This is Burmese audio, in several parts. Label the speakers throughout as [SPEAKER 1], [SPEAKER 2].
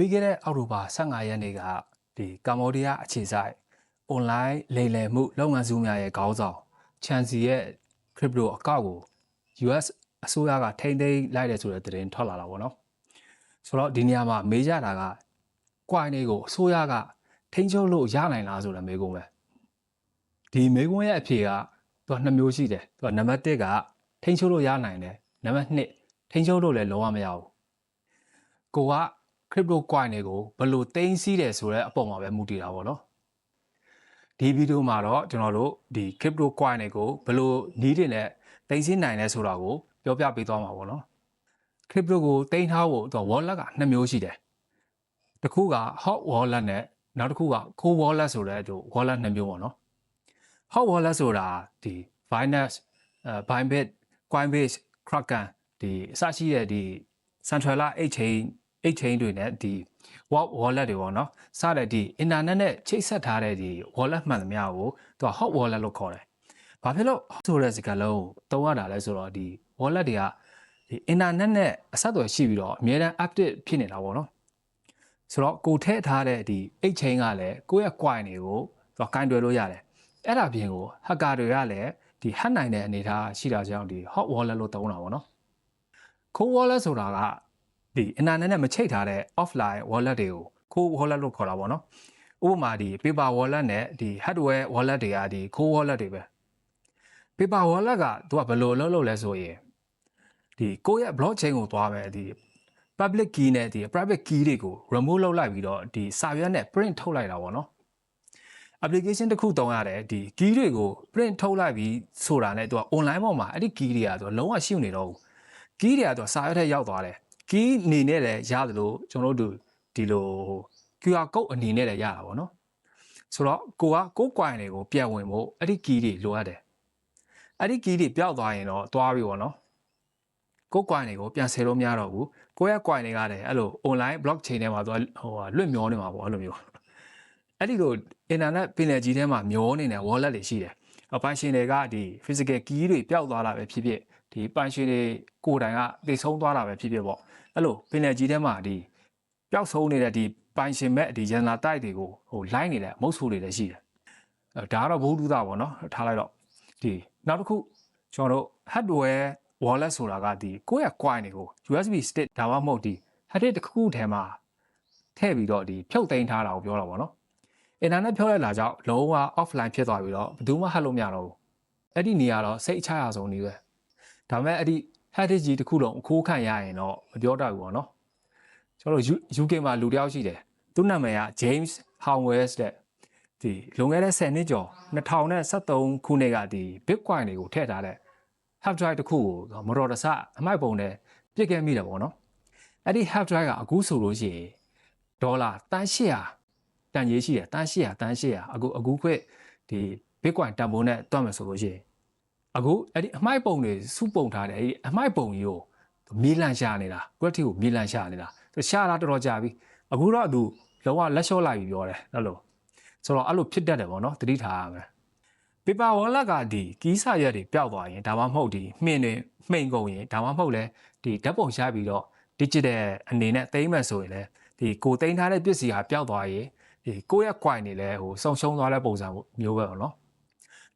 [SPEAKER 1] ပြီးခဲ့တဲ့အောက်တိုဘာ15ရက်နေ့ကဒီကမ္ဘောဒီးယားအခြေစိုက် online လိမ်လည်မှုလုပ်ငန်းစုများရဲ့ခေါင်းဆောင်ချန်စီရဲ့ crypto အကောက်ကို US အစိုးရကထိမ့်သိမ်းလိုက်တယ်ဆိုတဲ့သတင်းထွက်လာတာပေါ့နော်ဆိုတော့ဒီနေရာမှာမေးကြတာက coin တွေကိုအစိုးရကထိန်းချုပ်လို့ရနိုင်လားဆိုတဲ့မေးခွန်းပဲဒီမေးခွန်းရဲ့အဖြေကသူကနှစ်မျိုးရှိတယ်သူကနံပါတ်1ကထိန်းချုပ်လို့ရနိုင်တယ်နံပါတ်2ထိန်းချုပ်လို့လည်းလုံးဝမရဘူးကိုက crypto coin တွေကိုဘယ်လိုသိမ်းဆည်းတယ်ဆိုတဲ့အပေါ်မှာပဲမူတည်တာပေါ့နော်ဒီဗီဒီယိုမှာတော့ကျွန်တော်တို့ဒီ crypto coin တွေကိုဘယ်လိုနည်းတွေနဲ့သိမ်းဆည်းနိုင်လဲဆိုတာကိုပြောပြပေးသွားမှာပေါ့နော် crypto ကိုသိမ်းထားဖို့တော့ wallet ကနှစ်မျိုးရှိတယ်တစ်ခုက hot wallet နဲ့နောက်တစ်ခုက cold wallet ဆိုတဲ့ဟို wallet နှစ်မျိုးပေါ့နော် hot wallet ဆိုတာဒီ Binance အဲ Bybit Coinbase Kraken ဒီအစရှိတဲ့ဒီ central exchange exchange တွေနဲ့ဒီ wallet wallet တွေပေါ့နော်စတဲ့ဒီ internet နဲ့ချိတ်ဆက်ထားတဲ့ဒီ wallet မှန်သမျှကိုသူက hot wallet လို့ခေါ်တယ်။ဘာဖြစ်လို့ hot ဆိုတဲ့စကားလုံးကိုသုံးရတာလဲဆိုတော့ဒီ wallet တွေကဒီ internet နဲ့အဆက်အသွယ်ရှိပြီးတော့အများအား update ဖြစ်နေတာပေါ့နော်။ဆိုတော့ကိုထည့်ထားတဲ့ဒီ exchange ကလည်းကိုယ့်ရဲ့ coin တွေကိုသူကကင်တွယ်လို့ရတယ်။အဲ့ဒါပြင်ကို hacker တွေကလည်းဒီ hack နိုင်တဲ့အနေအထားရှိတာကြောင့်ဒီ hot wallet လို့သုံးတာပေါ့နော်။ cold wallet ဆိုတာက ဒီ internet နဲ့မချိတ်ထားတဲ့ offline wallet တွေကို cold wallet လို့ခေါ်တာပေါ့နော်ဥပမာဒီ paper wallet နဲ့ဒီ hardware wallet တွေကဒီ cold wallet တွေပဲ paper wallet ကသူကဘယ်လိုလုပ်လို့လဲဆိုရင်ဒီကိုယ့်ရဲ့ blockchain ကိုသွားမယ်ဒီ public key နဲ့ဒီ private key တွေကို remove လုပ်လိုက်ပြီးတော့ဒီစာရွက်နဲ့ print ထုတ်လိုက်တာပေါ့နော် application တစ်ခုတုံးရတယ်ဒီ key တွေကို print ထုတ်လိုက်ပြီးဆိုတာနဲ့သူက online ပေါ်မှာအဲ့ဒီ key တွေကသူကလုံးဝရှိနေတော့ဘူး key တွေကသူကစာရွက်ထဲရောက်သွားတယ် key အနေနဲ့လည်းရတယ်လို့ကျွန်တော်တို့ဒီလို QR code အနေနဲ့လည်းရတာပေါ့နော်ဆိုတော့ကိုကကိုယ် coin တွေကိုပြန်ဝင်ဖို့အဲ့ဒီ key တွေလိုအပ်တယ်အဲ့ဒီ key တွေပျောက်သွားရင်တော့သွားပြီပေါ့နော်ကိုယ် coin တွေကိုပြန်ဆယ်လို့မရတော့ဘူးကိုယ့်ရဲ့ coin တွေကလည်းအဲ့လို online blockchain ထဲမှာသွားဟိုဟာလွတ်မျောနေမှာပေါ့အဲ့လိုမျိုးအဲ့ဒီလို internet ပင်လယ်ကြီးထဲမှာမျောနေတဲ့ wallet တွေရှိတယ်အပိုင်ရှင်တွေကဒီ physical key တွေပျောက်သွားတာပဲဖြစ်ဖြစ်ဒီပိုင်ရှင်တွေကိုယ်တိုင်ကသိဆုံးသွားတာပဲဖြစ်ဖြစ်ပေါ့ အဲ့လိုပင်လယ်ကြီးထဲမှာဒီပျောက်ဆုံးနေတဲ့ဒီပိုင်ရှင်မဲ့ဒီရန်လာတိုက်တွေကိုဟိုလိုက်နေတဲ့မုတ်ဆိုးတွေလည်းရှိတယ်အဲဒါကတော့ဘုဒ္ဓတာပေါ့နော်ထားလိုက်တော့ဒီနောက်တစ်ခုကျွန်တော်တို့ hardware wallet ဆိုတာကဒီကိုယ့်ရဲ့ coin တွေကို USB stick ဒါမှမဟုတ်ဒီ hard disk တစ်ခုထဲမှာထည့်ပြီးတော့ဒီဖြုတ်သိမ်းထားတာကိုပြောတာပေါ့နော်အင်တာနက်ဖြုတ်လိုက်လာကြောင့်လုံးဝ offline ဖြစ်သွားပြီးတော့ဘယ်သူမှဟတ်လို့မရတော့ဘူးအဲ့ဒီနေရာတော့စိတ်အချရဆုံးနေပဲဒါပေမဲ့အဲ့ဒီ hard disk ကြီးတစ်ခုလုံးအခိုးခံရရင်တော့မပြောတတ်ဘူးပေါ့နော်ကျွန်တော်တို့ UK မှာလူတယောက်ရှိတယ်သူ့နာမည်က James Howells တဲ့ဒီလွန်ခဲ့တဲ့10နှစ်ကျော်2023ခုနှစ်ကဒီ Bitcoin တွေကိုထည့်ထားတဲ့ hard drive တစ်ခုကိုမတော်တဆအမိုက်ပုံနဲ့ပြစ်ခဲ့မိတယ်ပေါ့နော်အဲ့ဒီ hard drive ကအခုဆိုလို့ရှိရင်ဒေါ်လာတန်း800တန်ရေးရှိတယ်တန်း800တန်း800အခုအခုခွင့်ဒီ Bitcoin တန်ဖိုးနဲ့တွက်မယ်ဆိုလို့ရှိရင် အခုအဲ့ဒီအမိုက်ပုံတွေစုပုံထားတယ်အဲ့ဒီအမိုက်ပုံကြီးကိုမြေလန့်ရှာနေတာ gravity ကိုမြေလန့်ရှာနေတာသူရှာတာတော်တော်ကြာပြီအခုတော့သူလောကလက်လျှော့လိုက်ပြီးပြောတယ်အဲ့လိုဆိုတော့အဲ့လိုဖြစ်တတ်တယ်ပေါ့နော်သတိထားရမယ် paper wallet ကဒီကီးစာရက်တွေပျောက်သွားရင်ဒါမှမဟုတ်ဒီမှင်တွေမှိန်ကုန်ရင်ဒါမှမဟုတ်လဲဒီဓာတ်ပုံရှားပြီးတော့ digital အနေနဲ့သိမ်းမှဆိုရင်လဲဒီကိုသိမ်းထားတဲ့ပစ္စည်းဟာပျောက်သွားရင်ဒီကိုယ့်ရဲ့ coin တွေလဲဟိုဆုံရှုံသွားတဲ့ပုံစံမျိုးပဲပေါ့နော်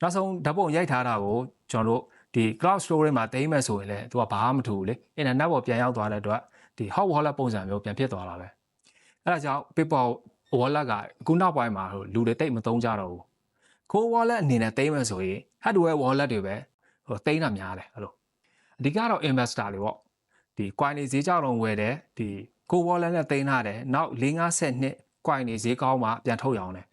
[SPEAKER 1] နောက်ဆုံးဓာတ်ပုံရိုက်ထားတာကိုကျွန်တော်တို့ဒီ cloud storage မှာသိမ်းမှဆိုရင်လဲသူကဘာမှမထူဘူးလေ internet ပေါ်ပြန်ရောက်သွားတဲ့အတွက်ဒီ hot wallet ပုံစံမျိုးပြန်ဖြစ်သွားတာပဲအဲဒါကြောင့် paper wallet ကအခုနောက်ပိုင်းမှာဟိုလူတွေတိတ်မသုံးကြတော့ဘူးခိုး wallet အနေနဲ့သိမ်းမယ်ဆိုရင် hardware wallet တွေပဲဟိုသိမ်းတာများတယ်အဲ့လိုအဓိကတော့ investor တွေပေါ့ဒီ coin တွေဈေးကြောက်လုံးဝယ်တယ်ဒီကို wallet နဲ့သိမ်းထားတယ်နောက်၄50နှစ် coin တွေဈေးကောင်းမှပြန်ထုတ်ရအောင်တယ်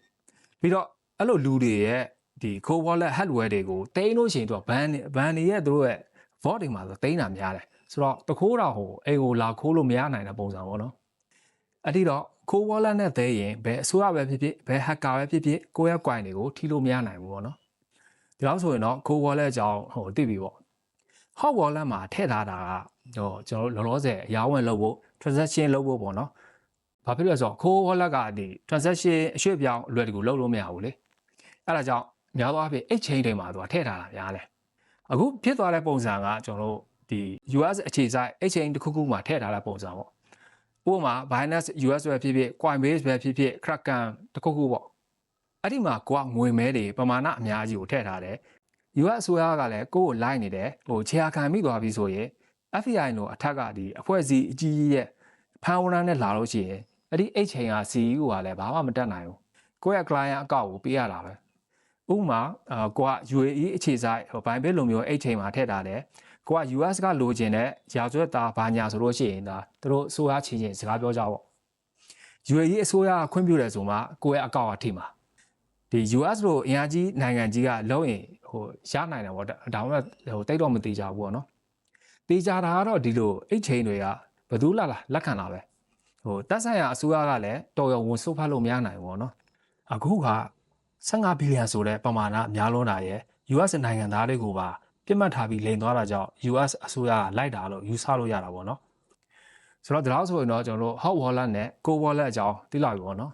[SPEAKER 1] ပြီးတော့အဲ့လိုလူတွေရဲ့ ဒီခိုး wallet hardware တွေကိုသိမ်းလို့ရှိရင်တော့ဘန်ဘန်တွေရဲ့သူတို့ရဲ့ vault တွေမှာဆိုသိမ်းတာများတယ်ဆိုတော့တခိုးတော့ဟိုအိမ်ကိုလာခိုးလို့မရနိုင်တဲ့ပုံစံပေါ့နော်အဲ့ဒီတော့ခိုး wallet နဲ့သေးရင်ဘယ်အစိုးရပဲဖြစ်ဖြစ်ဘယ် hacker ပဲဖြစ်ဖြစ်ကိုယ့်ရဲ့ coin တွေကိုထိလို့မရနိုင်ဘူးပေါ့နော်ဒီလောက်ဆိုရင်တော့ခိုး wallet အကြောင်းဟိုသိပြီပေါ့ hot wallet မှာထည့်ထားတာကဟိုကျွန်တော်တို့လောလောဆယ်အရောင်းဝယ်လုပ်ဖို့ transaction လုပ်ဖို့ပေါ့နော်ဘာဖြစ်လို့လဲဆိုတော့ခိုး wallet ကဒီ transaction အရွှေ့ပြောင်းအလွယ်တကူလုပ်လို့မရဘူးလေအဲ့ဒါကြောင့် များသောအားဖြင့် exchange တွေမှာသူကထည့်ထားတာများတယ်အခုဖြစ်သွားတဲ့ပုံစံကကျွန်တော်တို့ဒီ US အခြေစိုက် exchange တစ်ခုခုမှာထည့်ထားတဲ့ပုံစံပေါ့ဥဥပမာ Binance US ပဲဖြစ်ဖြစ် Coinbase ပဲဖြစ်ဖြစ် Kraken တခုခုပေါ့အဲ့ဒီမှာကိုကငွေမဲတွေပမာဏအများကြီးကိုထည့်ထားတယ် US အစိုးရကလည်းကိုယ့်ကိုလိုက်နေတယ်ဟိုခြေအခါမိသွားပြီဆိုရင် FBI လို့အထက်ကဒီအဖွဲ့အစည်းအကြီးကြီးရဲ့ဖန်ဝရမ်းနဲ့လာလို့ရှိရင်အဲ့ဒီအိတ်ချိန်က CEO ကလည်းဘာမှမတတ်နိုင်ဘူးကိုယ့်ရဲ့ client အကောက်ကိုပေးရတာပဲ ဥပမာအာကိုက UAE အခြေဆိုင်ဟိုဘိုင်ဘစ်လိုမျိုးအိတ်ချိန်မှာထည့်ထားတယ်ကိုက US ကလိုချင်တဲ့ရာဇဝတ်သားဘာညာဆိုလို့ရှိရင်ဒါသူတို့အစိုးရချင်းချင်းစကားပြောကြပေါ့ UAE အစိုးရကခွင့်ပြုတယ်ဆိုမှကိုယ့်ရဲ့အကောက်ကထိမှာဒီ US လို့အင်အားကြီးနိုင်ငံကြီးကလုံးရင်ဟိုရနိုင်တယ်ပေါ့ဒါဒါမှမဟုတ်ဟိုတိတ်တော့မသေးကြဘူးပေါ့နော်တေးကြတာကတော့ဒီလိုအိတ်ချိန်တွေကဘယ်သူလာလာလက်ခံတာပဲဟိုတက်ဆိုင်ရာအစိုးရကလည်းတော်ရုံဝန်ဆုတ်ဖတ်လို့မရနိုင်ဘူးပေါ့နော်အခုက 15ဘီလီယံဆိုတဲ့ပမာဏများလွန်းတာရဲ့ US နိုင်ငံသားတွေကိုပါပြစ်မှတ်ထားပြီးလိန်သွားတာကြောင့် US အစိုးရကလိုက်တာလို့ယူဆလို့ရတာပေါ့နော်ဆိုတော့ဒီလောက်ဆိုရင်တော့ကျွန်တော်တို့ hot wallet နဲ့ cold wallet အကြောင်းသိလာပြီပေါ့နော်